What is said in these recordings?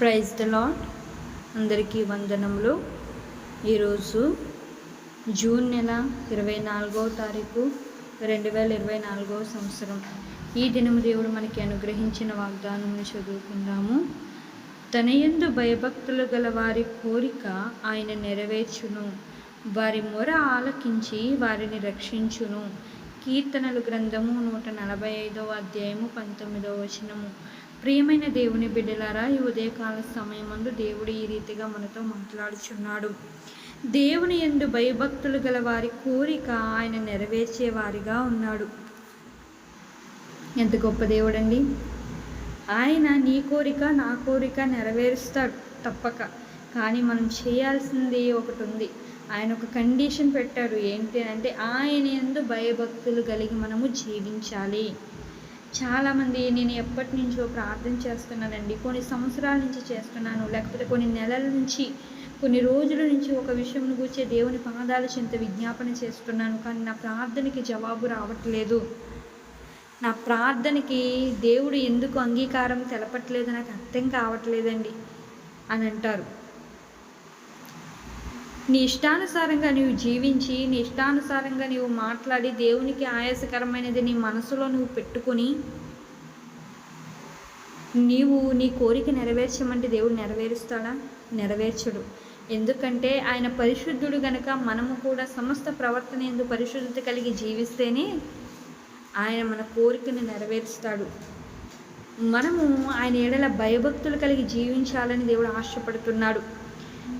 Praise the lord అందరికీ వందనములు. ఈరోజు జూన్ నెల ఇరవై నాలుగో తారీఖు రెండు వేల ఇరవై నాలుగో సంవత్సరం. ఈ దినము దేవుడు మనకి అనుగ్రహించిన వాగ్దానం చదువుకుందాము. తన యందు భయభక్తులు గల వారి కోరిక ఆయన నెరవేర్చును. వారి మొర ఆలకించి వారిని రక్షించును. కీర్తనలు గ్రంథము నూట నలభై ఐదవ అధ్యాయము పంతొమ్మిదవ వచనము. ప్రియమైన దేవుని బిడ్డలారా ఈ ఉదయకాల సమయమందు దేవుడు ఈ రీతిగా మనతో మాట్లాడుచున్నాడు. దేవుని యందు భయభక్తులు గల వారి కోరిక ఆయన నెరవేర్చేవారిగా ఉన్నాడు. ఎంత గొప్ప దేవుడండి. ఆయన నీ కోరిక నా కోరిక నెరవేరుస్తాడు తప్పక. కానీ మనం చేయాల్సింది ఒకటి ఉంది ఆయన ఒక కండిషన్ పెట్టారు ఏంటి అంటే ఆయన ఎందు భయభక్తులు కలిగి మనము జీవించాలి. చాలామంది నేను ఎప్పటి నుంచో ప్రార్థన చేస్తున్నానండి. కొన్ని సంవత్సరాల నుంచి చేస్తున్నాను. లేకపోతే కొన్ని నెలల నుంచి కొన్ని రోజుల నుంచి ఒక విషయం గురించి దేవుని పాదాల చెంత విజ్ఞాపన చేస్తున్నాను. కానీ నా ప్రార్థనకి జవాబు రావట్లేదు. నా ప్రార్థనకి దేవుడు ఎందుకు అంగీకారం తెలపట్లేదు నాకు అర్థం కావట్లేదండి అని అంటారు. నీ ఇష్టానుసారంగా నీవు జీవించి నీ ఇష్టానుసారంగా నీవు మాట్లాడి దేవునికి ఆయాసకరమైనది నీ మనసులో నువ్వు పెట్టుకొని నీవు నీ కోరిక నెరవేర్చమంటే దేవుడు నెరవేరుస్తాడా? నెరవేర్చడు. ఎందుకంటే ఆయన పరిశుద్ధుడు గనక మనము కూడా సమస్త ప్రవర్తన ఎందు పరిశుద్ధత కలిగి జీవిస్తేనే ఆయన మన కోరికను నెరవేరుస్తాడు. మనము ఆయన ఏడల భయభక్తులు కలిగి జీవించాలని దేవుడు ఆశపడుతున్నాడు.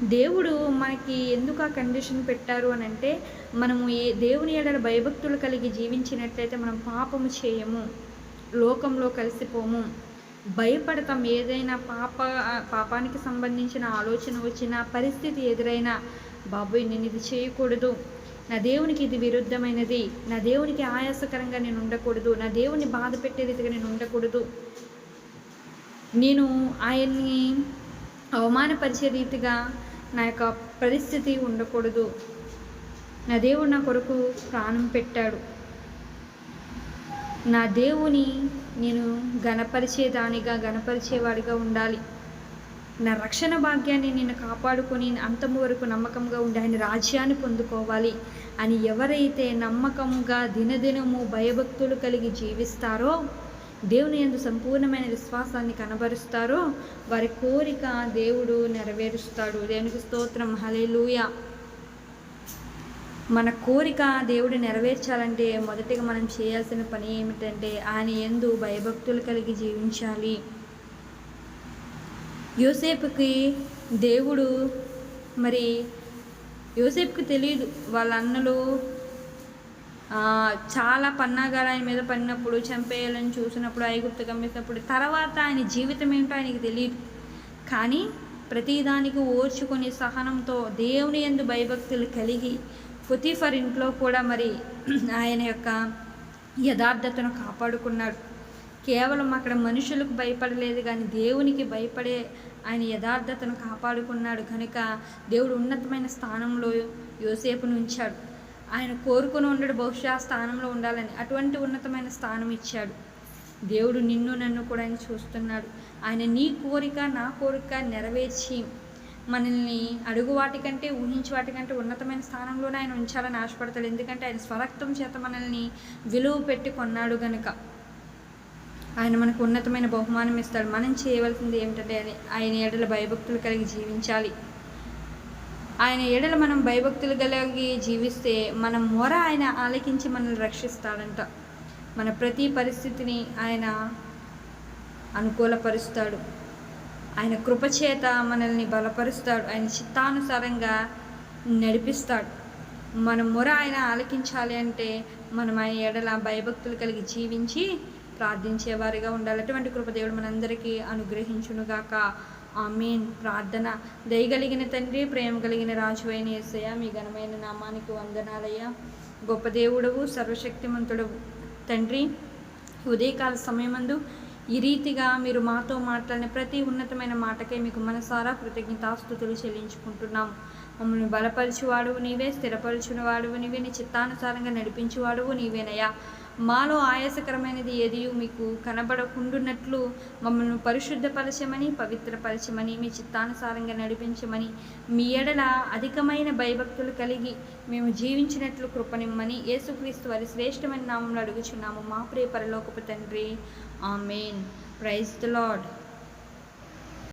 దేవుడు మనకి ఎందుకు ఆ కండిషన్ పెట్టారు అని అంటే మనము ఏ దేవుని ఏడల భయభక్తులు కలిగి జీవించినట్లయితే మనం పాపము చేయము. లోకంలో కలిసిపోము. భయపడతాం. ఏదైనా పాప పాపానికి సంబంధించిన ఆలోచన వచ్చిన పరిస్థితి ఎదురైనా బాబోయ్ నేను ఇది చేయకూడదు. నా దేవునికి ఇది విరుద్ధమైనది. నా దేవునికి ఆయాసకరంగా నేను ఉండకూడదు. నా దేవుని బాధ పెట్టే రీతిగా నేను ఉండకూడదు. నేను ఆయన్ని అవమానపరిచే రీతిగా నా యొక్క పరిస్థితి ఉండకూడదు. నా దేవుడు నా కొరకు ప్రాణం పెట్టాడు. నా దేవుని నేను గణపరిచేదానిగా గణపరిచేవాడిగా ఉండాలి. నా రక్షణ భాగ్యాన్ని నేను కాపాడుకొని అంతము వరకు నమ్మకంగా ఉండి ఆయన రాజ్యాన్ని పొందుకోవాలి అని ఎవరైతే నమ్మకంగా దినదినము భయభక్తులు కలిగి జీవిస్తారో దేవుని ఎందు సంపూర్ణమైన విశ్వాసాన్ని కనబరుస్తారో వారి కోరిక దేవుడు నెరవేరుస్తాడు. దేవునికి స్తోత్రం. హలేలుయ మన కోరిక దేవుడు నెరవేర్చాలంటే మొదటిగా మనం చేయాల్సిన పని ఏమిటంటే ఆయన ఎందు భయభక్తులు కలిగి జీవించాలి. యోసేపుకి దేవుడు మరి యోసేపుకి తెలియదు వాళ్ళ అన్నలు చాలా పన్నాగాలు ఆయన మీద పడినప్పుడు చంపేయాలని చూసినప్పుడు ఐగుప్తు గమనించినప్పుడు తర్వాత ఆయన జీవితం ఏంటో ఆయనకి తెలియదు కానీ ప్రతిదానికి ఓర్చుకొని సహనంతో దేవుని ఎందు భయభక్తులు కలిగి పుతిఫర్ ఇంట్లో కూడా మరి ఆయన యొక్క యథార్థతను కాపాడుకున్నాడు. కేవలం అక్కడ మనుషులకు భయపడలేదు కానీ దేవునికి భయపడే ఆయన యథార్థతను కాపాడుకున్నాడు. కనుక దేవుడు ఉన్నతమైన స్థానంలో యోసేపును ఉంచాడు. ఆయన కోరుకుని ఉండడు బహుశా స్థానంలో ఉండాలని అటువంటి ఉన్నతమైన స్థానం ఇచ్చాడు. దేవుడు నిన్ను నన్ను కూడా ఆయన చూస్తున్నాడు. ఆయన నీ కోరిక నా కోరిక నెరవేర్చి మనల్ని అడుగు వాటికంటే ఊహించి వాటికంటే ఉన్నతమైన స్థానంలోనే ఆయన ఉంచాలని ఆశపడతాడు. ఎందుకంటే ఆయన స్వరక్తం చేత మనల్ని విలువ పెట్టి కొన్నాడు గనుక. ఆయన మనకు ఉన్నతమైన బహుమానం ఇస్తాడు. మనం చేయవలసింది ఏమిటంటే ఆయన ఏడల భయభక్తులు కలిగి జీవించాలి. ఆయన ఏడల మనం భయభక్తులు కలిగి జీవిస్తే మన మొర ఆయన ఆలకించి మనల్ని రక్షిస్తాడంట. మన ప్రతి పరిస్థితిని ఆయన అనుకూలపరుస్తాడు. ఆయన కృపచేత మనల్ని బలపరుస్తాడు. ఆయన చిత్తానుసారంగా నడిపిస్తాడు. మన మొర ఆయన ఆలకించాలి అంటే మనం ఆయన ఎడల భయభక్తులు కలిగి జీవించి ప్రార్థించేవారిగా ఉండాలి. అటువంటి కృపదేవుడు మనందరికీ అనుగ్రహించునుగాక. ఆమెన్. ప్రార్థన దయగలిగిన తండ్రి ప్రేమ కలిగిన రాజు అయిన ఏసయ్య మీ ఘనమైన నామానికి వందనాలయ్యా. గొప్ప దేవుడవు సర్వశక్తిమంతుడవు. తండ్రి ఉదయకాల సమయమందు ఈ రీతిగా మీరు మాతో మాట్లాడిన ప్రతి ఉన్నతమైన మాటకే మీకు మనసారా కృతజ్ఞతాస్థుతులు చెల్లించుకుంటున్నాం. మమ్మల్ని బలపరిచేవాడువు నీవే స్థిరపరచుని వాడువు నీవే నీ చిత్తానుసారంగా నడిపించేవాడువు నీవేనయ్యా. మాలో ఆయాసకరమైనది ఏదియూ మీకు కనబడకుండున్నట్లు మమ్మల్ని పరిశుద్ధపరచమని పవిత్రపరచమని మీ చిత్తానుసారంగా నడిపించమని మీ ఎడల అధికమైన భయభక్తులు కలిగి మేము జీవించినట్లు కృపనిమ్మని యేసుక్రీస్తు వారి శ్రేష్టమైన నామంలో అడుగుచున్నాము. మా ప్రియ పరలోకపు తండ్రి ఆమెన్. Praise the lord